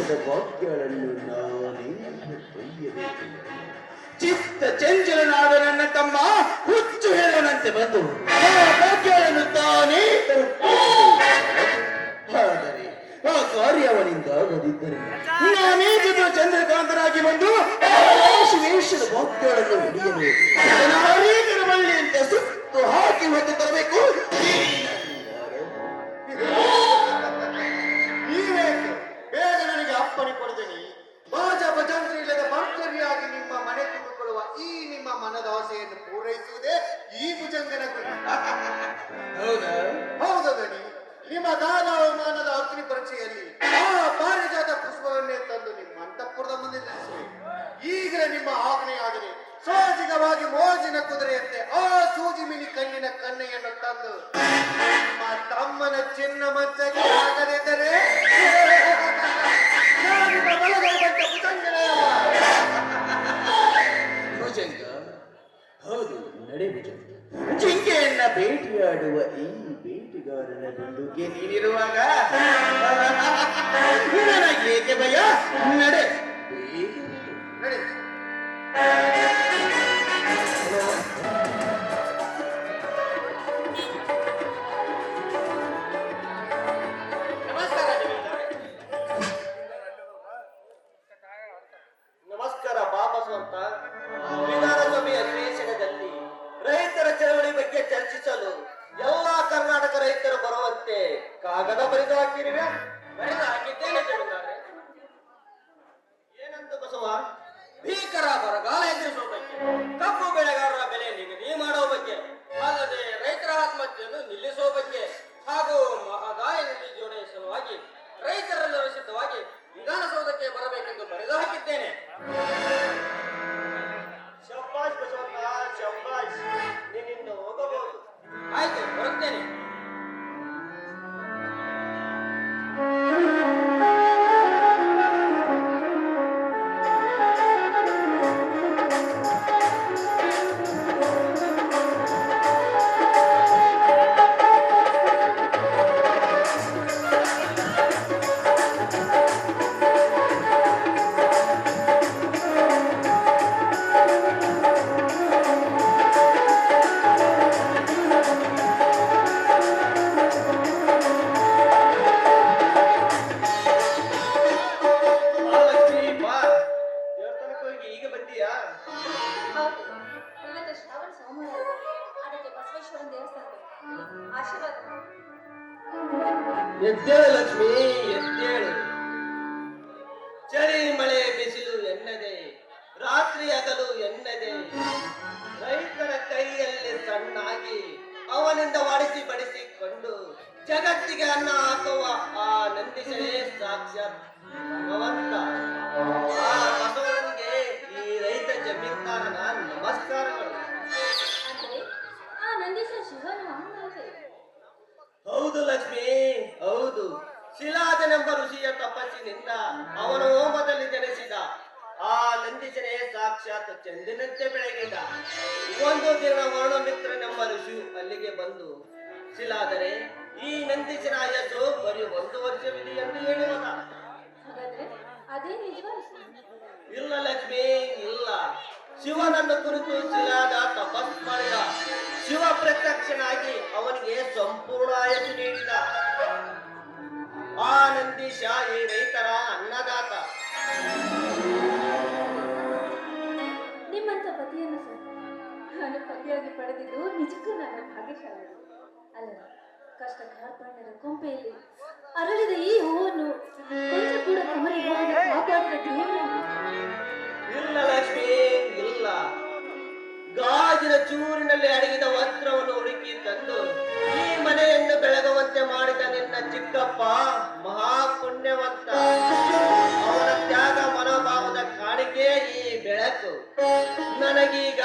ವೇಷದ ವಾಕ್ಯಗಳನ್ನು ನಾನೇ ಒಯ್ಯಬೇಕು ಚಿತ್ತ ಚಂಚಲನಾದ ನನ್ನ ತಮ್ಮ ಹುಚ್ಚು ಹೇಳನಂತೆ ಬಂದು ಆ ವಾಕ್ಯಗಳನ್ನು ತಾನೇ. ಆದರೆ ಆ ಕಾರ್ಯವನಿಂದ ಆಗದಿದ್ದರೆ ನಾನೇ ಜೊತೆ ಚಂದ್ರಕಾಂತನಾಗಿ ಬಂದು ವೇಷದ ವಾಕ್ಯಗಳನ್ನು ಹಿಡಿಯಬೇಕು ಹರೀಕರ ಬಳ್ಳಿಯಂತೆ ಸುತ್ತು ಹಾಕಿ ಹೊತ್ತು ತರಬೇಕು. ಬೇಗ ಅಪ್ಪಣೆ ಕೊಡದನಿ ಬಾಜ ಭಜಾಂತ್ರಿ ಇಲ್ಲದ ಭರ್ಜರಿಯಾಗಿ ನಿಮ್ಮ ಮನೆ ತುಂಬಿಕೊಳ್ಳುವ ಈ ನಿಮ್ಮ ಮನದ ಆಸೆಯನ್ನು ಪೂರೈಸುವುದೇ ಈ ಭುಜಂಗನ ಗುರಿ ಹೌದಾ? ಹೌದು ದಣಿ ನಿಮ್ಮ ದಾನ ಅವಮಾನದ ಅಗ್ನಿ ಪರೀಕ್ಷೆಯಲ್ಲಿ ಆ ಪಾರಿಜಾತ ಪುಷ್ಪವನ್ನೇ ತಂದು ನಿಮ್ಮ ಅಂತಃಪುರದ ಮುಂದೆ ನಿಲ್ಲಿಸುವೆ ಈಗ ನಿಮ್ಮ ಆಜ್ಞೆಯಾದರೆ ಸೋಜಿಗವಾಗಿ ಮೋಜಿನ ಕುದುರೆಯಂತೆ ಆ ಸೂಜಿ ಮಿನಿ ಕಣ್ಣಿನ ಕನ್ನೆಯನ್ನು ತಂದು ನಿಮ್ಮ ತಮ್ಮನ ಚಿನ್ನ ಮಂಚಕ್ಕೆ ಆಗದಿದ್ದರೆ. ಭುಜಂಗ. ಹೌದು ಜಿಂಕೆಯನ್ನ ಭೇಟಿಯಾಡುವ ಈ ಬೇಟೆಗಾರನ ಗುಂಡುಗೆ ನೀನಿರುವಾಗ ಏಕೆ ಭಯ? ನಡೆ. ನಡೆ. ಭೀಕರ ಬರಗಾಲ ಎದುರಿಸುವ ಬಗ್ಗೆ ಕಬ್ಬು ಬೆಳೆಗಾರರ ಬೆಲೆ ನಿಗದಿ ಮಾಡುವ ಬಗ್ಗೆ ಅಲ್ಲದೆ ರೈತರ ಆತ್ಮಹತ್ಯೆಯನ್ನು ನಿಲ್ಲಿಸುವ ಬಗ್ಗೆ ಹಾಗೂ ಮಹದಾಯಿ ನದಿ ಜೋಡಣೆ ಸಲುವಾಗಿ ರೈತರನ್ನು ರಚಿತವಾಗಿ ವಿಧಾನಸೌಧಕ್ಕೆ ಬರಬೇಕೆಂದು ಬರೆದು ಹಾಕಿದ್ದೇನೆ. ಹೋಗಬಹುದು. ಆಯ್ತು ಬರುತ್ತೇನೆ. ರಾತ್ರಿ ಹಗಲು ಎನ್ನದೆ ರೈತರ ಕೈಯಲ್ಲಿ ಸಣ್ಣಾಗಿ ಅವನಿಂದ ಒಡಿಸಿ ಬಡಿಸಿಕೊಂಡು ಜಗತ್ತಿಗೆ ಅನ್ನ ಹಾಕುವ ಆ ನಂದಿಸಲೇ ಸಾಕ್ಷಾತ್ ಭಗವಂತ. ಆ ಬಸವನಿಗೆ ಈ ರೈತ ಜಮೀನ್ದಾರನ ನಮಸ್ಕಾರಗಳು. ಹೌದು ಲಕ್ಷ್ಮಿ ಹೌದು. ಶಿಲಾದನೆಂಬ ಋಷಿಯ ತಪಸ್ಸಿನಿಂದ ಅವನ ಹೋಮದಲ್ಲಿ ಜನಿಸಿದ ಆ ನಂದಿಸನೇ ಸಾಕ್ಷಾತ್ ಚಂದಿನಂತೆ ಬೆಳಗಿದ. ಒಂದು ದಿನ ವರ್ಣ ಮಿತ್ರ ನಮ್ಮ ಋಷಿ ಅಲ್ಲಿಗೆ ಬಂದು ಶಿಲಾದರೆ ಈ ನಂದಿಸನ ಆಯಸ್ಸು ಬರೀ ಒಂದು ವರ್ಷವಿದೆ ಎಂದು ನಿಜವಾದ ಇಲ್ಲ ಲಕ್ಷ್ಮಿ ಇಲ್ಲ. ಶಿವನನ್ನು ಕುರಿತು ಶಿಲಾದ ತಪಸ್ ಮಾಡಿದ. ಶಿವ ಪ್ರತ್ಯಕ್ಷನಾಗಿ ಅವನಿಗೆ ಸಂಪೂರ್ಣ ಆಯಸ್ಸು ನೀಡಿದ. ಆ ನಂದೀಶ ಈ ರೈತರ ಅನ್ನದಾತ. ನಾನು ಪತಿಯಾಗಿ ಪಡೆದಿದ್ದು ನಿಜಕ್ಕೂ ನನ್ನ ಭಾಗ್ಯಶಾಲಿ. ಅಲ್ಲ, ಕಷ್ಟ ಕಾರ್ಪಣ್ಯದ ಕೊಂಪೆಯಲ್ಲಿ ಅರಳಿದ ಈ ಹೂವನ್ನು ಇಲ್ಲ ಲಕ್ಷ್ಮಿ, ಇಲ್ಲ. ಗಾಜಿನ ಚೂರಿನಲ್ಲಿ ಅಡಗಿದ ವಸ್ತ್ರವನ್ನು ಹುಡುಕಿ ತಂದು ಈ ಮನೆಯನ್ನು ಬೆಳಗುವಂತೆ ಮಾಡಿದ ನಿನ್ನ ಚಿಕ್ಕಪ್ಪ ಮಹಾ ಪುಣ್ಯವಂತ ಅವನ ತ್ಯಾಗ ಮನೋಭಾವದ ಕಾಣಿಕೆ ಈ ಬೆಳಕು. ನನಗೀಗ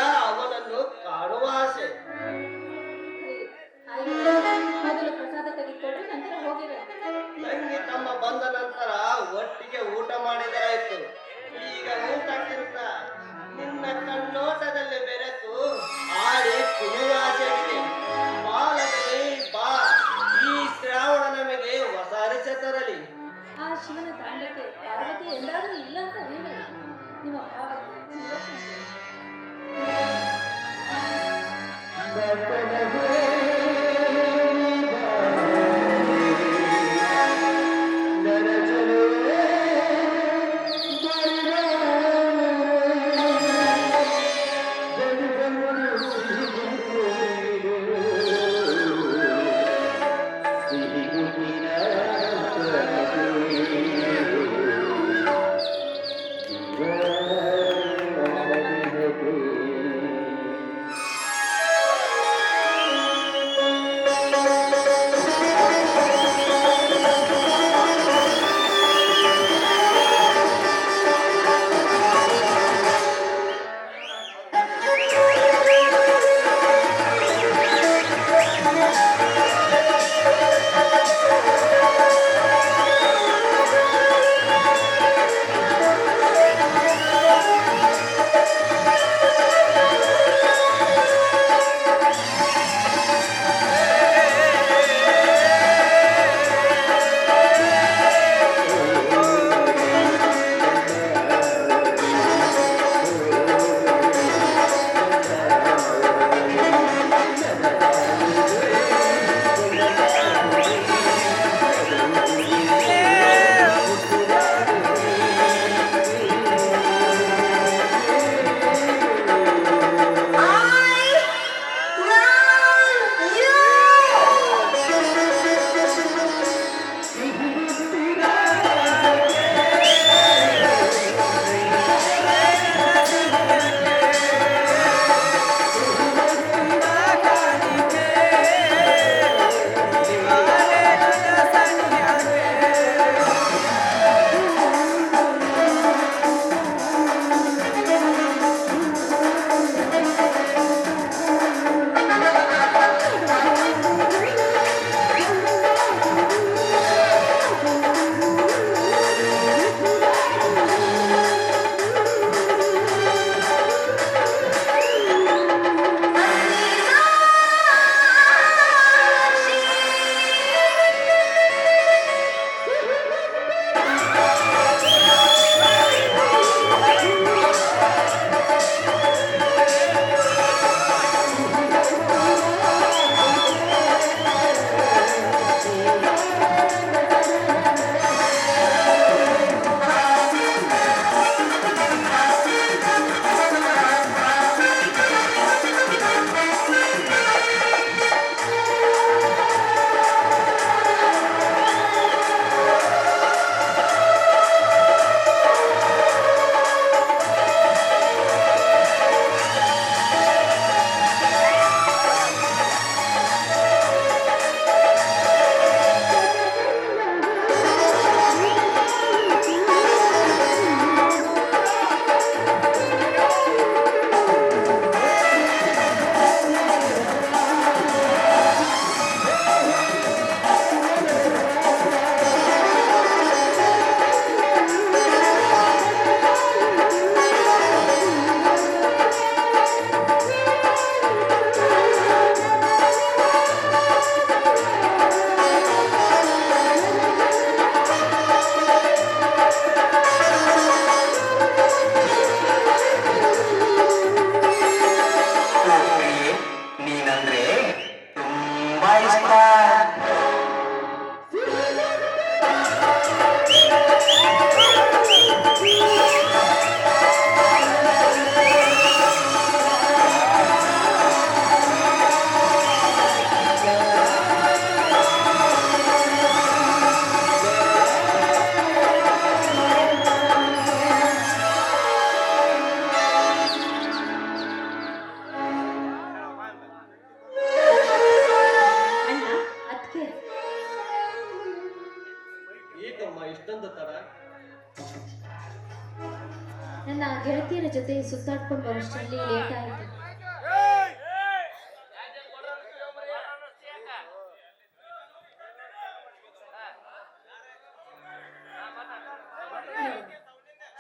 ಲೇಟ್ ಆಯ್ತು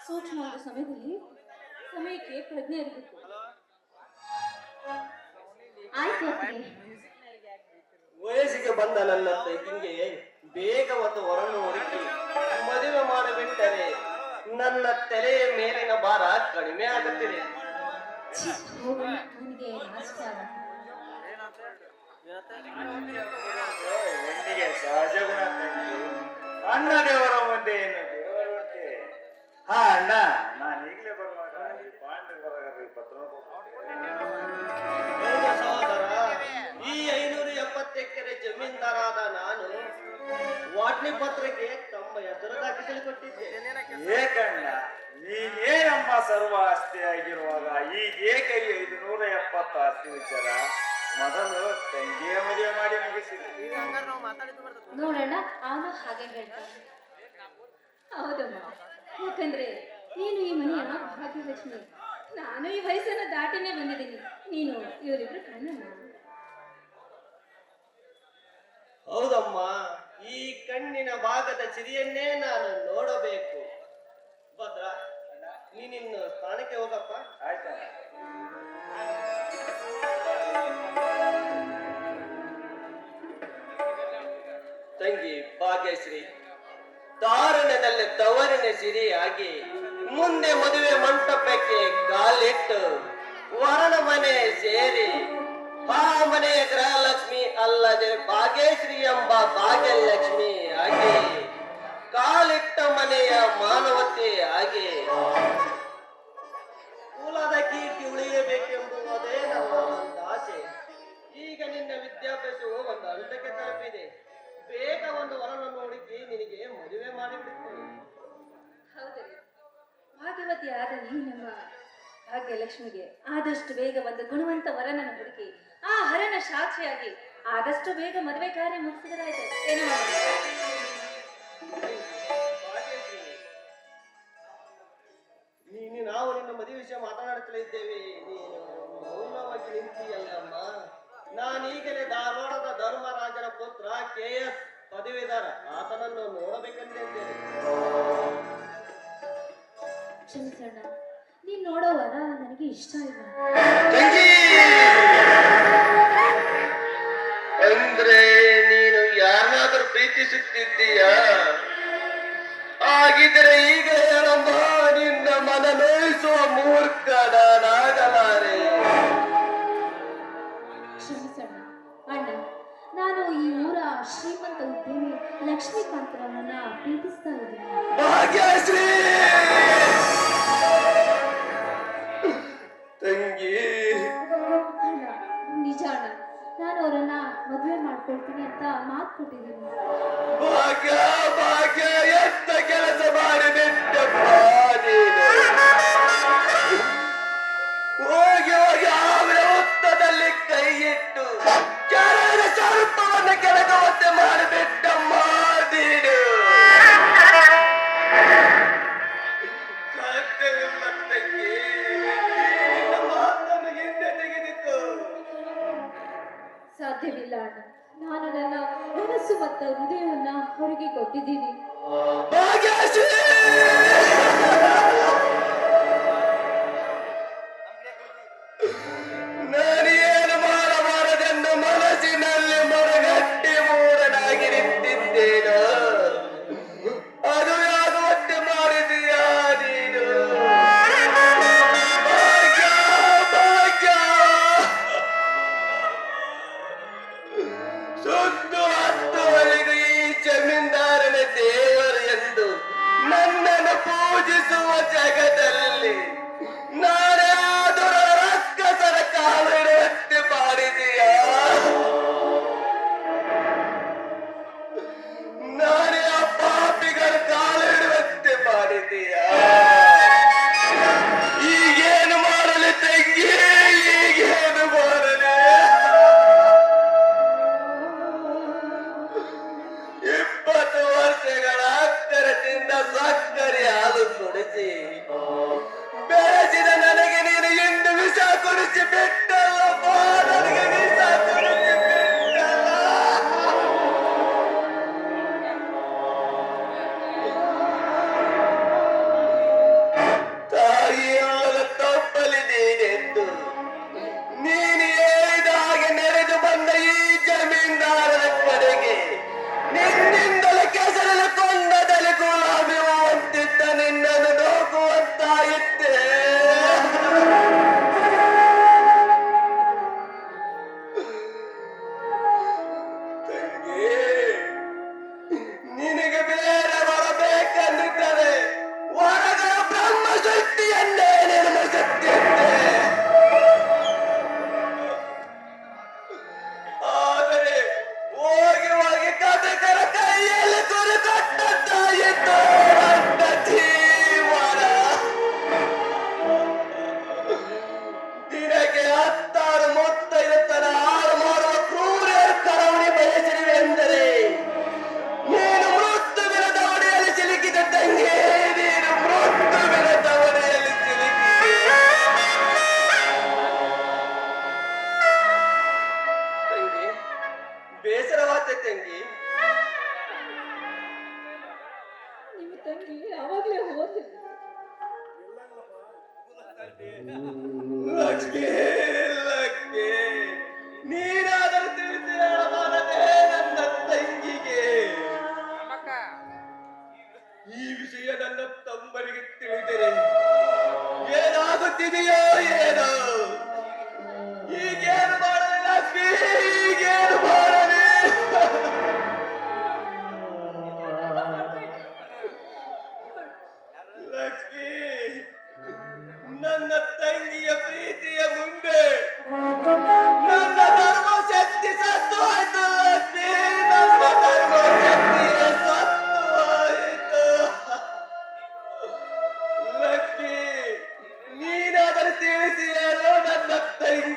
ಸೂಕ್ಷ್ಮವಾದ ಸಮಯದಲ್ಲಿ ಸಮಯಕ್ಕೆ ಪ್ರಜ್ಞೆ ಇರಬೇಕು. ಆಯ್ತು ವಯಸ್ಸಿಗೆ ಬಂದ ನನ್ನ ತಂಗಿಗೆ ಬೇಗ ಒಂದು ಹೊರನ್ನು ಹುಡುಕಿ ಮದುವೆ ಮಾಡಿಬಿಟ್ಟರೆ ನನ್ನ ತಲೆಯ ಮೇಲಿನ ಭಾರ ಕಡಿಮೆ ಆಗುತ್ತಿದೆ. ಅಣ್ಣ ದೇವರ ಮುಂದೆ ಏನು ದೇವರೊಳಗೆ ಹಾ ಅಣ್ಣ ನಾನು ಈಗಲೇ ಬರುವಾಗ ಈ ಬರುವಾಗ ಪತ್ರ ಹೌದು ಸಹೋದರ ಈ ಐನೂರ ಎಪ್ಪತ್ತು ಎಕರೆ ಜಮೀನ್ದಾರಾದ ನಾನು ವಾಟ್ನಿ ಪತ್ರಕ್ಕೆ ತಮ್ಮ ಹೆಸರು ದಾಖಲಿಸಲು ಕೊಟ್ಟಿದ್ದೆ. ಏಕಣ್ಣ ನೀನೇನಮ್ಮ ಸರ್ವ ಆಸ್ತಿ ಆಗಿರುವಾಗ ಈಗ ಏಕೆ ಈ ಐದು ನೂರ ಎಪ್ಪತ್ತು ಆಸ್ತಿ ವಿಚಾರ ಮೊದಲು ತಂಗಿಯ ಮದುವೆ ಮಾಡಿ ಮುಗಿಸಿದ್ರೆ ನೋಡೋಣ ಅವನು ಹಾಗೆ ಹೇಳ್ತಾನೆ. ಹೌದಮ್ಮ ಯಾಕಂದ್ರೆ ನೀನು ಈ ಮನೆಯ ಭಾಗ್ಯಲಕ್ಷ್ಮಿ. ನಾನು ಈ ವಯಸ್ಸನ್ನ ದಾಟಿನೇ ಬಂದಿದ್ದೀನಿ. ನೀನು ಇವರಿಬ್ರು ಕಣ್ಣು ಹೌದಮ್ಮ ಈ ಕಣ್ಣಿನ ಭಾಗದ ಸಿರಿಯನ್ನೇ ನಾನು ನೋಡಬೇಕು. ನೀನಿನ್ನು ಸ್ಥಾನಕ್ಕೆ ಹೋಗಪ್ಪ. ಆಯ್ತಾ? ತಂಗಿ ಭಾಗ್ಯಶ್ರೀ ತಾರಣದಲ್ಲಿ ತವರಿನ ಸಿರಿಯಾಗಿ ಮುಂದೆ ಮದುವೆ ಮಂಟಪಕ್ಕೆ ಕಾಲಿಟ್ಟು ವರನ ಮನೆ ಸೇರಿ ಆ ಮನೆಯ ಗೃಹಲಕ್ಷ್ಮಿ ಅಲ್ಲದೆ ಭಾಗ್ಯಶ್ರೀ ಎಂಬ ಭಾಗ್ಯಲಕ್ಷ್ಮಿ ಆಗಿ ಕಾಲಿಟ್ಟ ಮನೆಯ ಮಾನವತೆ ಹಾಗೆ. ಕುಲದ ಕೀರ್ತಿ ಉಳಿಯಬೇಕೆಂಬುದೇ ನಮ್ಮ ಒಂದು ಆಸೆ. ಈಗ ನಿನ್ನ ವಿದ್ಯಾಭ್ಯಾಸವು ಒಂದು ಹಂತಕ್ಕೆ ತಲುಪಿದೆ. ಬೇಗ ಒಂದು ವರನನ್ನು ಹುಡುಕಿ ನಿನಗೆ ಮದುವೆ ಮಾಡಿಬಿಡುತ್ತೇನೆ ಭಾಗವತಿ ಆದ ನೀವು ನಮ್ಮ ಭಾಗ್ಯಲಕ್ಷ್ಮಿಗೆ ಆದಷ್ಟು ಬೇಗ ಒಂದು ಗುಣವಂತ ವರನನ್ನು ಹುಡುಕಿ ಆ ಹರನ ಸಾಕ್ಷಿಯಾಗಿ ಆದಷ್ಟು ಬೇಗ ಮದುವೆ ಕಾರ್ಯ ಮುಗಿಸಿದರಾಯ್ತು. ಏನು ನೀನು ನಾವು ನಿನ್ನ ಮದುವೆ ವಿಷಯ ಮಾತನಾಡುತ್ತಲೇ ಇದ್ದೇವೆ. ನೀನು ಮೌನವಾಗಿ ನಿಂತಿಯಲ್ಲಮ್ಮ. ನಾನೀಗಲೇ ಧಾರವಾಡದ ಧರ್ಮರಾಜನ ಪುತ್ರ ಕೆ ಎಸ್ ಪದವೀಧರ. ಆತನನ್ನು ನೋಡಬೇಕಂತ ಕ್ಷಮಿಸೋಣ ನೀನ್ ನೋಡೋವರ ನನಗೆ ಇಷ್ಟ ಇಲ್ಲ. ಪ್ರೀತಿಸುತ್ತಿದ್ದೀಯಾ? ಆಗಿದ್ರೆ ಈಗ ಹೇಳಮ್ಮ ನಿನ್ನ ಮನ ನೋಯಿಸುವ ಅಂತ ಮಾತು ಕೊಟ್ಟಿದ್ದೀನಿ. ಭಾಗ್ಯ ಭಾಗ್ಯ, ಎಂತ ಕೆಲಸ ಮಾಡಿಬಿಟ್ಟಪ್ಪ ನೀನು ಹೋಗಿ ಹೋಗಿ ಅವರ ಕೈ ಇಟ್ಟು. ಸ್ವಲ್ಪವನ್ನು ಸರ್ಪವನ್ನು இருக்கிறேன்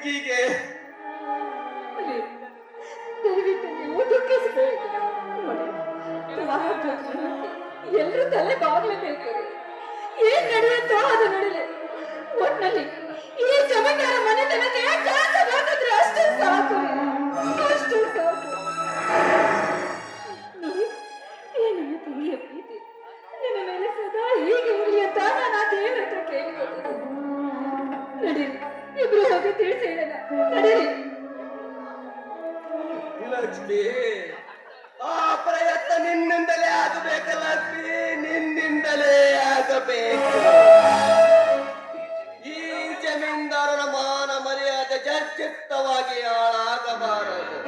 ಬೆಂಕಿಗೆ ಎಲ್ಲರೂ ತಲೆ ಬಾಗ್ಲೇಬೇಕು ಏನ್ ನಡೆಯುತ್ತೋ ಅದು ನಡೆಯಲಿ ಒಟ್ಟಿನಲ್ಲಿ ಈ ಜಮೀನಾರ ಮನೆತನ ಲಕ್ಷ್ಮಿ. ಆ ಪ್ರಯತ್ನ ನಿನ್ನಿಂದಲೇ ಆಗಬೇಕು ಲಕ್ಷ್ಮಿ, ನಿನ್ನಿಂದಲೇ ಆಗಬೇಕು. ಈ ಜಮೀನ್ದಾರರ ಮಾನ ಮರ್ಯಾದೆ ಜರ್ಚಿತ್ತವಾಗಿ ಹಾಳಾಗಬಾರದು.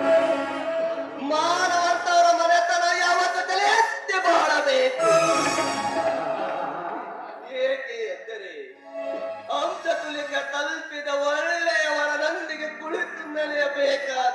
ಮಾನವಂತವರ ಮನೆತನ ಯಾವತ್ತು ತಲೆ ಎತ್ತಿ ಬಾಳಬೇಕು. ಏಕೆ ಎಂದರೆ ಅಂಶ ತುಲಿಕ ತಲುಪಿದ ಒಳ್ಳೆಯವರನೊಂದಿಗೆ ಕುಳಿತು ನಡೆಯಬೇಕಾದ